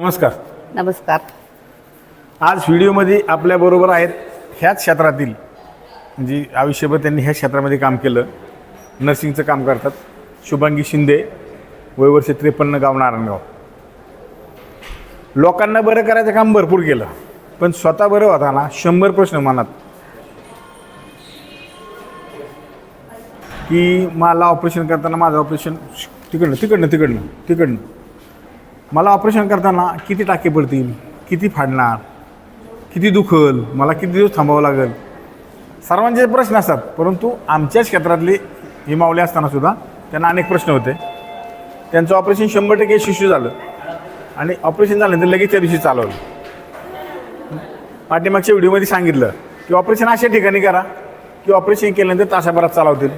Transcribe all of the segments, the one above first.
नमस्कार. नमस्कार. आज व्हिडिओमध्ये आपल्याबरोबर आहेत ह्याच क्षेत्रातील म्हणजे आयुष्यभर त्यांनी ह्या क्षेत्रामध्ये काम केलं. नर्सिंगचं काम करतात. शुभांगी शिंदे वयवर्ष त्रेपन्न गाव नारायणगाव. लोकांना बरं करायचं काम भरपूर केलं. पण स्वतः बरं होताना शंभर प्रश्न मनात. की मला ऑपरेशन करताना माझं ऑपरेशन तिकडनं तिकडनं तिकडनं तिकडनं. मला ऑपरेशन करताना किती टाके पडतील? किती फाडणार? किती दुखल? मला किती दिवस थांबावं लागेल? सर्वांचे प्रश्न असतात परंतु आमच्याच क्षेत्रातले हे मावले असताना सुद्धा त्यांना अनेक प्रश्न होते. त्यांचं ऑपरेशन शंभर टक्के यशस्वी झालं. आणि ऑपरेशन झाल्यानंतर लगेच त्या दिवशी चालवलं. पाठीमागच्या व्हिडिओमध्ये सांगितलं की ऑपरेशन अशा ठिकाणी करा की ऑपरेशन केल्यानंतर तासाभरात चालवतील.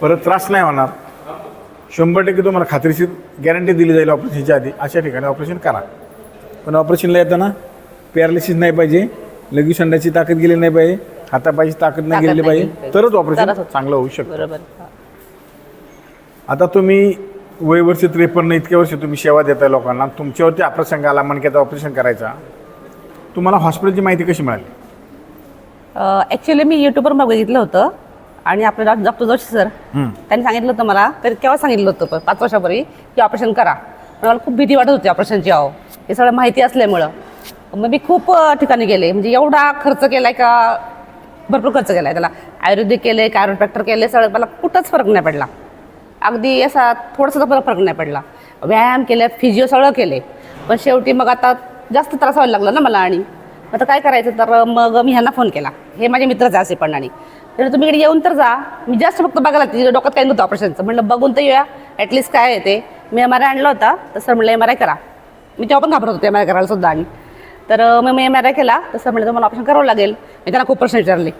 परत त्रास नाही होणार. शंभर टक्के तुम्हाला खात्रीशीर गॅरंटी दिली जाईल ऑपरेशनच्या आधी. अशा ठिकाणी ऑपरेशन करा. पण ऑपरेशनला येताना पॅरालिसिस नाही पाहिजे. लगेच अंड्याची ताकद गेली नाही पाहिजे. हातापायची ताकद नाही गेली पाहिजे. तरच ऑपरेशन. चांगलं होऊ शकतं. आता तुम्ही वय वर्ष त्रेपन्न इतके वर्ष तुम्ही सेवा देताय लोकांना. तुमच्यावरती हा प्रसंग आला मनक्याचं ऑपरेशन करायचा. तुम्हाला हॉस्पिटलची माहिती कशी मिळाली? ॲक्च्युली मी यूट्यूबवर बघितलं होतं. आणि आपले डॉ डॉक्टर जोशी सर त्यांनी सांगितलं होतं मला तर केव्हा सांगितलं होतं पाच वर्षापूर्वी की ऑपरेशन करा. पण मला खूप भीती वाटत होती ऑपरेशनची अहो. हे सगळं माहिती असल्यामुळं. मग मी खूप ठिकाणी गेले. म्हणजे एवढा खर्च केलाय का? भरपूर खर्च केलाय त्याला. आयुर्वेदिक केले कॅरोप्रॅक्टर केले सगळं. मला कुठंच फरक नाही पडला. अगदी असा थोडासा फरक नाही पडला. व्यायाम केले फिजिओ सगळं केले. पण शेवटी मग आता जास्त त्रास व्हायला लागला ना मला आणि. आता काय करायचं? तर मग मी ह्यांना फोन केला. हे माझे मित्रच आहे असे पण आणि. तर तुम्ही इकडे येऊन तर जा. मी जास्त फक्त बघायला तिच्या डोक्यात काही नव्हतं ऑपरेशनचं. म्हणलं बघून तर येऊया. ॲटलिस्ट काय आहे ते. मी एम आर आय आणला होता. तर सर म्हणलं एम आर आय करा. मी तेव्हा पण घाबरत होते एम आर आय करायला सुद्धा आणि. तर मग मी एम आर आय केला. तर सर तर तुम्हाला ऑपरेशन करावं लागेल. मी त्यांना खूप प्रश्न विचारले.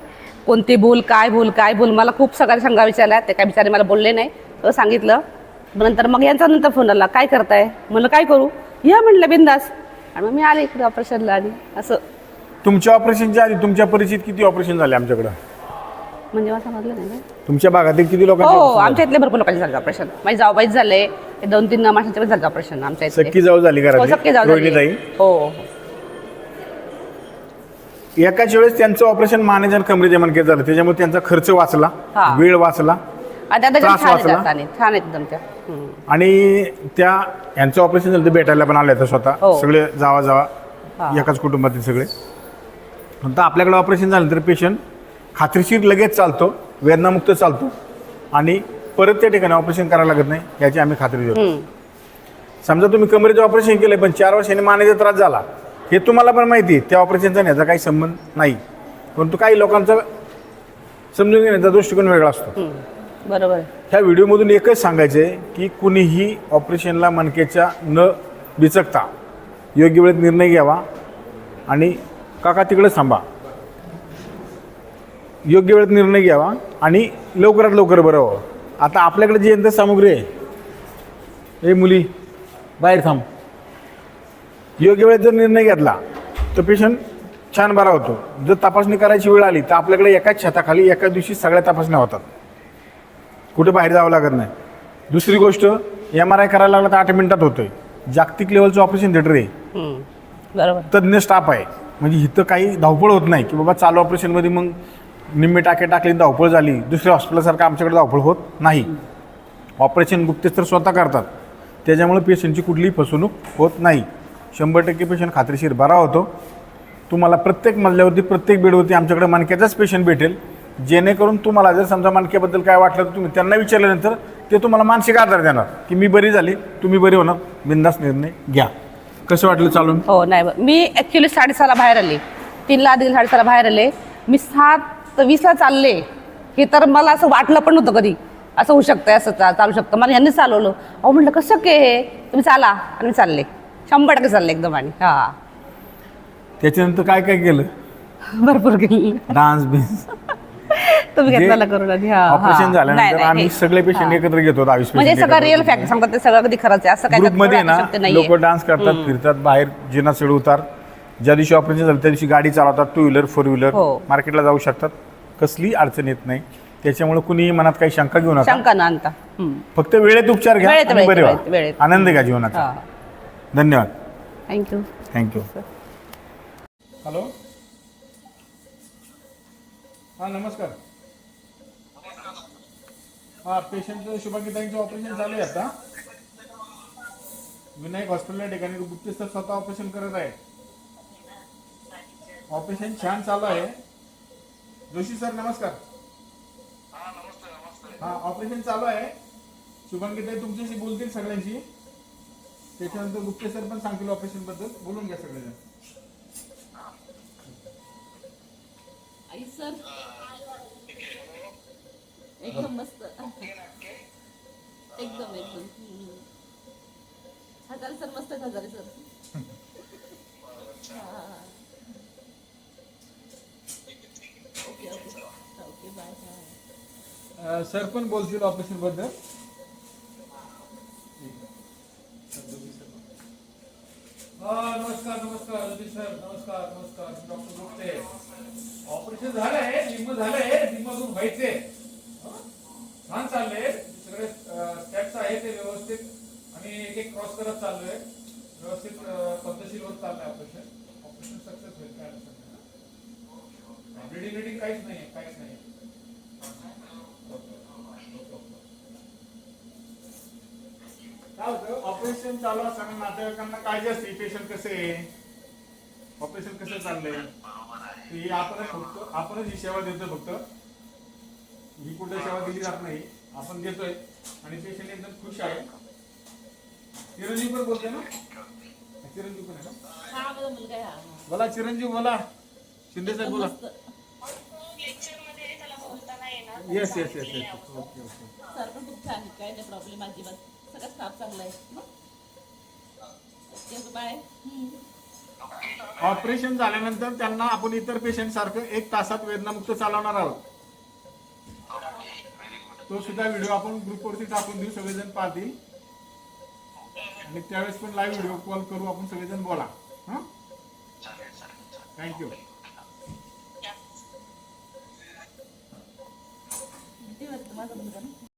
कोणती भूल? काय भूल? काय भूल? मला खूप सगळ्या शंका विचारल्या. ते काय बिचारे मला बोलले नाही. तर सांगितलं. मग नंतर मग यांचा नंतर फोन आला. काय करताय? म्हणलं काय करू? या म्हणलं बिंदास. आणि मग मी आले इकडे ऑपरेशनला आणि असं. तुमच्या ऑपरेशनच्या आधी तुमच्या परिचित किती ऑपरेशन झाले आमच्याकडं? म्हणजे मला समजलं नाही ना. तुमच्या भागातील किती हो लोकांचे हो आमच्या इथले भरपूर लोकांचे झाले ऑपरेशन माझी जाऊबाईच झाले दोन तीन माशांचे पण झाले ऑपरेशन आमच्या? इथले सख्खी जाऊ झाली हो सक्के घरातली जाऊ रोहिणीताई हो हो. एकाच वेळेस त्यांचं ऑपरेशन मानेजन कमरेच्या मनकेत झालं त्याच्यामुळे त्यांचा खर्च वाचला हा. वेळ वाचला आणि त्या त्रास छान आहेत वाचला? आता आणि छान आहेत एकदम त्या हम्म. आणि त्या यांचं ऑपरेशन झालं ते भेटायला पण आले होते स्वतः हो. सगळे जावा जावा हा. एकाच कुटुंबातील सगळे नंतर आपल्याकडे ऑपरेशन झालं तर पेशंट खात्रीशीर लगेच चालतो वेदनामुक्त चालतो आणि परत त्या ठिकाणी ऑपरेशन करायला लागत नाही याची आम्ही खात्री देतो. समजा तुम्ही कमरेचं ऑपरेशन केलं पण चार वर्षांनी मानेचा त्रास झाला हे तुम्हाला पण माहिती आहे त्या ऑपरेशनचा याचा काही संबंध नाही परंतु काही लोकांचा समजून घेण्याचा दृष्टिकोन वेगळा असतो. बरोबर. ह्या व्हिडिओमधून एकच सांगायचं आहे की कुणीही ऑपरेशनला मणक्याच्या न बिचकता योग्य वेळेत निर्णय घ्यावा आणि काका तिकडेच थांबा योग्य वेळेत निर्णय घ्यावा आणि लवकरात लवकर बरं व्हावं. आता आपल्याकडे जी यंत्रसामुग्री आहे ए मुली बाहेर थांब. योग्य वेळेत जर निर्णय घेतला तर पेशंट छान बरा होतो. जर तपासणी करायची वेळ आली तर आपल्याकडे एकाच छताखाली एकाच दिवशी सगळ्या तपासण्या होतात. कुठे बाहेर जावं लागत नाही. दुसरी गोष्ट एम आर आय करायला लागला तर आठ मिनिटात होतोय. जागतिक लेवलचं ऑपरेशन थिएटर आहे. बरोबर. तज्ज्ञ स्टाफ आहे. म्हणजे इथं काही धावपळ होत नाही की बाबा चालू ऑपरेशनमध्ये मग निम्मे टाके टाकले धावपळ झाली दुसऱ्या हॉस्पिटलसारखं आमच्याकडे धावपळ होत नाही. ऑपरेशन गुप्तेस्तर स्वतः करतात. त्याच्यामुळे पेशंटची कुठलीही फसवणूक होत नाही. शंभर टक्के पेशंट खात्रीशीर बरा होतो. तुम्हाला प्रत्येक मजल्यावरती प्रत्येक बेडवरती आमच्याकडे मणक्याचाच पेशंट भेटेल. जेणेकरून तुम्हाला जर समजा मणक्याबद्दल काय वाटलं तर तुम्ही त्यांना विचारल्यानंतर ते तुम्हाला मानसिक आधार देणार की मी बरी झाली तुम्ही बरी होणार. बिंदास निर्णय घ्या. कसं वाटलं चालून? हो नाही मी ॲक्च्युली साडेसहाला बाहेर आले. तीनला आधी साडेसहाला बाहेर आले. मी सात वीसला चालले. हे तर मला असं वाटलं पण नव्हतं कधी. असं होऊ शकतं असं चा- चालू शकतं. मला यांनी चालवलं. अहो म्हटलं कसं आहे हे? तुम्ही चाला. आणि मी चालले. शंभर टक्के चालले एकदम आणि. हां. त्याच्यानंतर काय काय केलं? भरपूर गेली डान्स बिन्स. तुम्ही जे घेतला करून आणि हा, ऑपरेशन हा. नाही, झाल्यानंतर नाही, आम्ही हे- सगळे पेशंट. एकत्र घेतो आयुष म्हणजे सगळं रिअल फॅक्ट सांगतात ते सगळं कधी खरंच आहे. असं काय त्यात ग्रुपमध्ये थोडं ना नाहीये. लोक डान्स करतात फिरतात बाहेर जिना चढ उतार. ज्या दिवशी ऑपरेशन झालं त्या दिवशी गाडी चालवतात टू व्हीलर फोर व्हीलर हो. मार्केटला जाऊ शकतात. कसली अडचण येत नाही. त्याच्यामुळे कुणीही मनात काही शंका घेऊ नका. शंका ना आणता. हम्म. फक्त वेळेत उपचार घ्या वेळेत, आणि वेळेत, बरे व्हा. वेळेत, वेळेत. आनंद घ्या जीवनाचा. हा. धन्यवाद. थँक्यू थँक्यू हॅलो हां नमस्कार. हां पेशंटचं शुभांगीताईंचं ऑपरेशन चालू आहे आता. विनायक हॉस्पिटल या ठिकाणी गुप्ते सर स्वतः ऑपरेशन करत आहे. ऑपरेशन छान चालू आहे. जोशी सर नमस्कार. हां ऑपरेशन चालू आहे. शुभांगीताई तुमच्याशी बोलतील सगळ्यांशी. त्याच्यानंतर गुप्ते सर पण सांगतील ऑपरेशनबद्दल. बोलून घ्या सगळेजण. आई सर. एकदम मस्त. एकदम एकदम. हजारे सर मस्त Hazare sir okay okay okay bye bye sir पण बोलतील ऑपरेशनबद्दल. हा, नमस्कार नमस्कार रवी सर नमस्कार नमस्कार डॉक्टर गुप्ते. ऑपरेशन झालंय निम्म झालंय निम्म व्हायचे छान चाललंय. सगळे स्टेप्स आहे ते व्यवस्थित. आणि एक एक क्रॉस करत चाललोय. व्यवस्थित पद्धतशीर होत चाललंय ऑपरेशन. ऑपरेशन सक्सेस होईल काय अडचण ब्लिडिंग ब्लिडिंग काहीच नाही काहीच नाही काय होतं? ऑपरेशन चालू असताना नातेवाईकांना काळजी असते पेशंट कसे आहे? ऑपरेशन कसं चाललंय? ही आपणच फक्त आपणच ही सेवा देतो फक्त. ही कुठे सेवा दिली जात नाही आपण देतोय. आणि पेशंट एकदम खुश आहे. चिरंजीव पण बोलते ना? चिरंजीव पण आहे का? हा हा बोला चिरंजीव बोला. शिंदे साहेब बोला. Yes yes yes yes okay okay sir पण खूप छान आहे काय नाही प्रॉब्लेम अजिबात. सगळं स्टाफ चांगला आहे ऑपरेशन झाल्यानंतर त्यांना आपण इतर पेशंट सारखं एक तासात वेदनामुक्त चालवणार आहोत. तो सुद्धा व्हिडिओ आपण ग्रुपवरती टाकून देऊ सगळेजण पाहतील. आणि त्यावेळेस पण लाईव्ह व्हिडिओ कॉल करू आपण सगळेजण बोला. हां? थँक्यू माझा